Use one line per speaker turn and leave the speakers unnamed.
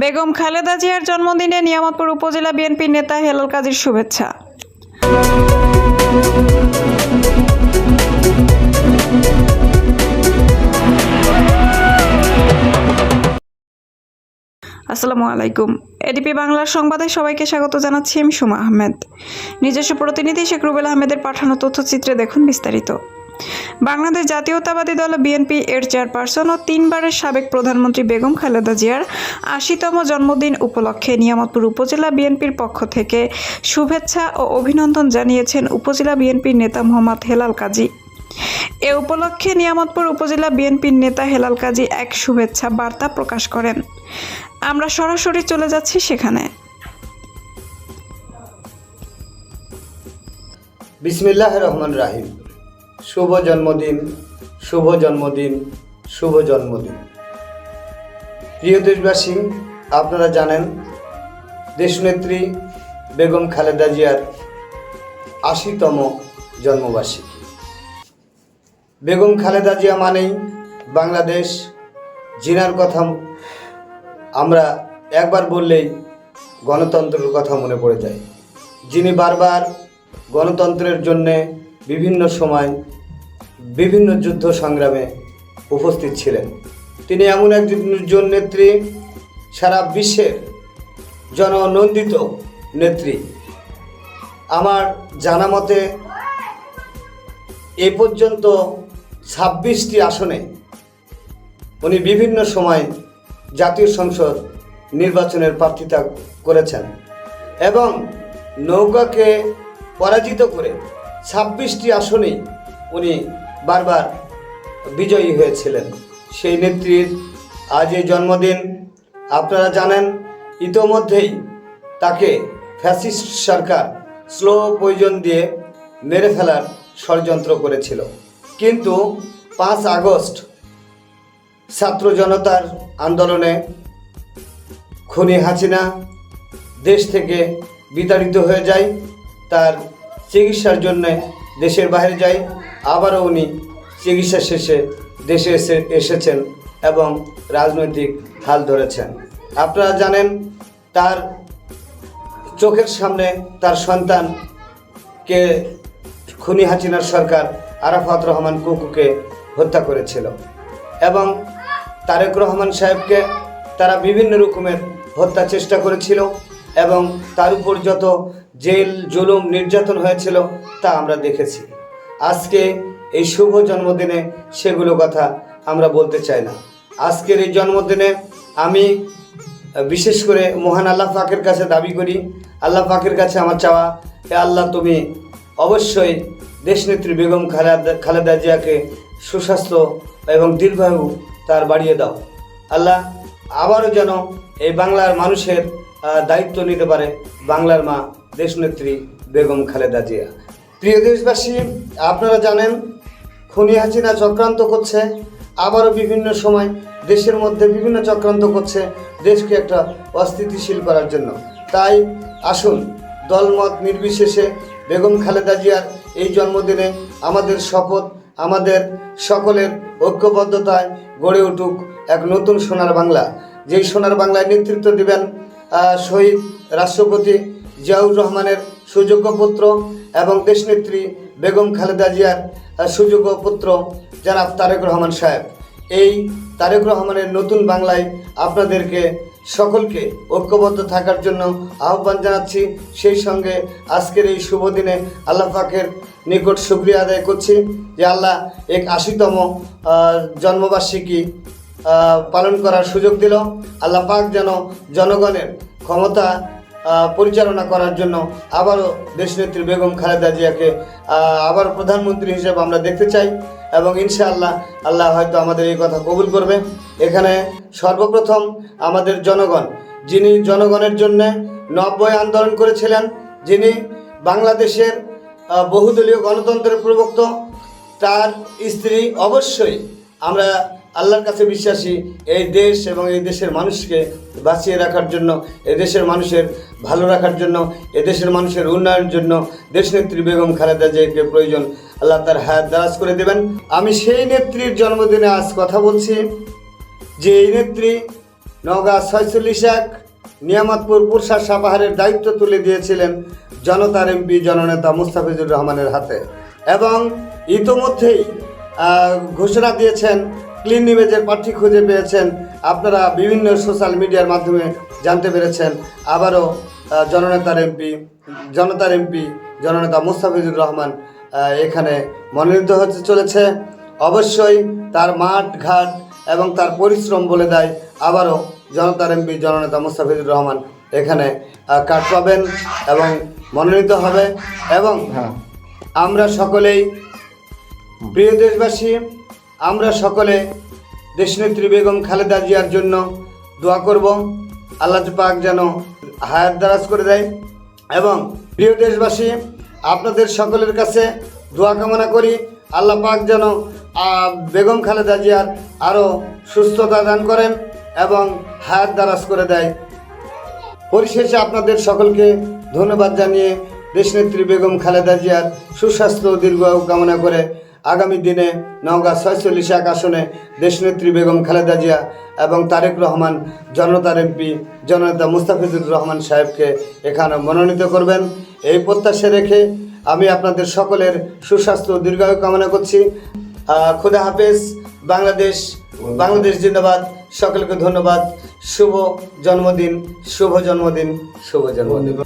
বেগম খালেদা জিয়ার জন্মদিনে নিয়ামতপুর উপজেলা বিএনপির নেতা হেলাল কাজীর শুভেচ্ছা। আসসালামু আলাইকুম। এডিপি বাংলার সংবাদে সবাইকে স্বাগত জানাচ্ছি আমি সুমা আহমেদ। নিজস্ব প্রতিনিধি শেখ রুবেল আহমেদের পাঠানো তথ্যচিত্রে দেখুন বিস্তারিত। বাংলাদেশ জাতীয়তাবাদী দল বিএনপি এর চেয়ারপারসন ও তিনবারের সাবেক প্রধানমন্ত্রী বেগম খালেদা জিয়ার আশিতম জন্মদিন উপলক্ষে নিয়ামতপুর উপজেলা বিএনপির পক্ষ থেকে শুভেচ্ছা ও অভিনন্দন জানিয়েছেন উপজেলা বিএনপির নেতা মোহাম্মদ হেলাল কাজী। এ উপলক্ষে নিয়ামতপুর উপজেলা বিএনপির নেতা হেলাল কাজী এক শুভেচ্ছা বার্তা প্রকাশ করেন। আমরা সরাসরি চলে যাচ্ছি সেখানে।
বিসমিল্লাহ রহমান রাহিম। শুভ জন্মদিন শুভ জন্মদিন শুভ জন্মদিন। প্রিয় দেশবাসী, আপনারা জানেন, দেশনেত্রী বেগম খালেদা জিয়ার আশিতম জন্মবার্ষিকী। বেগম খালেদা জিয়া মানেই বাংলাদেশ, জিনার কথা আমরা একবার বললেই গণতন্ত্রের কথা মনে পড়ে যায়। যিনি বারবার গণতন্ত্রের জন্যে বিভিন্ন সময় বিভিন্ন যুদ্ধ সংগ্রামে উপস্থিত ছিলেন। তিনি এমন একজন নেত্রী সারা বিশ্বের জননন্দিত নেত্রী। আমার জানা মতে, এ পর্যন্ত ছাব্বিশটি আসনে উনি বিভিন্ন সময় জাতীয় সংসদ নির্বাচনের প্রার্থিতা করেছেন এবং নৌকাকে পরাজিত করে ছাব্বিশটি আসনেই উনি বারবার বিজয়ী হয়েছিলেন। সেই নেত্রীর আজ এই জন্মদিন, আপনারা জানেন, ইতোমধ্যেই তাকে ফ্যাসিস্ট সরকার স্লো পয়জন দিয়ে মেরে ফেলার ষড়যন্ত্র করেছিল। কিন্তু পাঁচ আগস্ট ছাত্র জনতার আন্দোলনে খুনি হাসিনা দেশ থেকে বিতাড়িত হয়ে যায়, তার চিকিৎসার জন্যে দেশের বাইরে যায়। আবারও উনি চিকিৎসা শেষে দেশে এসে এসেছেন এবং রাজনৈতিক হাল ধরেছেন। আপনারা জানেন, তার চোখের সামনে তার সন্তানকে খুনি হাসিনার সরকার আরাফাত রহমান কুকুকে হত্যা করেছিল এবং তারেক রহমান সাহেবকে তারা বিভিন্ন রকমের হত্যা চেষ্টা করেছিল এবং তার উপর যত জেল, জুলুম, নির্যাতন হয়েছিল তা আমরা দেখেছি। আজকে এই শুভ জন্মদিনে সেগুলো কথা আমরা বলতে চাই না। আজকের এই জন্মদিনে আমি, বিশেষ করে মহান আল্লাহ পাকের কাছে দাবি করি, আল্লাহ পাকের কাছে আমার চাওয়া, হে আল্লাহ তুমি অবশ্যই দেশনেত্রী বেগম খালেদা খালেদা জিয়াকে সুস্বাস্থ্য এবং দীর্ঘায়ু তার বাড়িয়ে দাও। আল্লাহ আবারও যেন এই বাংলার মানুষের দায়িত্ব নিতে পারে বাংলার মা দেশনেত্রী বেগম খালেদা জিয়া। প্রিয় দেশবাসী, আপনারা জানেন খুনি হাসিনা চক্রান্ত করছে। আবারও বিভিন্ন সময় দেশের মধ্যে বিভিন্ন চক্রান্ত করছে দেশকে একটা অস্থিতিশীল করার জন্য। তাই আসুন, দলমত নির্বিশেষে বেগম খালেদা জিয়ার এই জন্মদিনে আমাদের শপথ, আমাদের সকলের ঐক্যবদ্ধতায় গড়ে উঠুক এক নতুন সোনার বাংলা। যেই সোনার বাংলায় নেতৃত্ব দেবেন শহীদ রাষ্ট্রপতি জিয়াউর রহমানের সুযোগ্য পুত্র এবং দেশনেত্রী বেগম খালেদা জিয়ার সুযোগ্য পুত্র জনাব তারেক রহমান সাহেব। এই তারেক রহমানের নতুন বাংলায় আপনাদেরকে সকলকে ঐক্যবদ্ধ থাকার জন্য আহ্বান জানাচ্ছি। সেই সঙ্গে আজকের এই শুভ দিনে আল্লাহ পাকের নিকট শুক্রিয়া আদায় করছি যে আল্লাহ এক আশিতম জন্মবার্ষিকী পালন করার সুযোগ দিল। আল্লাহ পাক যেন জনগণের ক্ষমতা পরিচালনা করার জন্য আবারও দেশনেত্রী বেগম খালেদা জিয়াকে আবার প্রধানমন্ত্রী হিসেবে আমরা দেখতে চাই এবং ইনশাআল্লাহ আল্লাহ হয়তো আমাদের এই কথা কবুল করবে। এখানে সর্বপ্রথম আমাদের জনগণ, যিনি জনগণের জন্য নব্বই আন্দোলন করেছিলেন, যিনি বাংলাদেশের বহুদলীয় গণতন্ত্রের প্রবক্ত, তার স্ত্রী অবশ্যই আমরা আল্লাহর কাছে বিশ্বাসী এই দেশ এবং এই দেশের মানুষকে বাঁচিয়ে রাখার জন্য, এই দেশের মানুষের ভালো রাখার জন্য এ দেশের মানুষের উন্নয়নের জন্য দেশনেত্রী বেগম খালেদা জিয়াকে প্রয়োজন, আল্লাহ তার হায়াত দারাজ করে দেবেন। আমি সেই নেত্রীর জন্মদিনে আজ কথা বলছি, যে এই নেত্রী নওগাঁ ছয়চল্লিশ এক নিয়ামতপুর পুরসা সাপাহারের দায়িত্ব তুলে দিয়েছিলেন জনতার এমপি, জননেতা মুস্তাফিজুর রহমানের হাতে এবং ইতোমধ্যেই ঘোষণা দিয়েছেন ক্লিন ইমেজের প্রার্থী খুঁজে পেয়েছেন। আপনারা বিভিন্ন সোশ্যাল মিডিয়ার মাধ্যমে জানতে পেরেছেন। আবারও জননেতার এমপি জনতার এমপি জননেতা মুস্তাফিজুর রহমান এখানে মনোনীত হতে চলেছে। অবশ্যই তার মাঠ ঘাট এবং তার পরিশ্রম বলে দেয় আবারও জনতার এমপি জননেতা মুস্তাফিজুর রহমান এখানে কার্ড পাবেন এবং মনোনীত হবে। এবং আমরা সকলেই প্রিয় দেশবাসী আমরা সকলে দেশনেত্রী বেগম খালেদা জিয়ার জন্য দোয়া করব। আল্লাহ পাক যেন হায়াত দারাজ করে দেয়। এবং প্রিয় দেশবাসী, আপনাদের সকলের কাছে দোয়া কামনা করি। আল্লাহ পাক যেন বেগম খালেদা জিয়ার আরও সুস্থতা দান করেন এবং হায়াত দারাজ করে দেয়। পরিশেষে আপনাদের সকলকে ধন্যবাদ জানিয়ে দেশনেত্রী বেগম খালেদা জিয়ার সুস্বাস্থ্য ও দীর্ঘায়ু কামনা করে আগামী দিনে নওগাঁ ছয়চল্লিশ এক আসনে দেশনেত্রী বেগম খালেদা জিয়া এবং তারেক রহমান, জনতার এমপি জননেতা মুস্তাফিজুর রহমান সাহেবকে এখানে মনোনীত করবেন। এই প্রত্যাশা রেখে আমি আপনাদের সকলের সুস্বাস্থ্য দীর্ঘায়ু কামনা করছি। খুদা হাফেজ। বাংলাদেশ বাংলাদেশ জিন্দাবাদ। সকলকে ধন্যবাদ। শুভ জন্মদিন শুভ জন্মদিন শুভ জন্মদিন।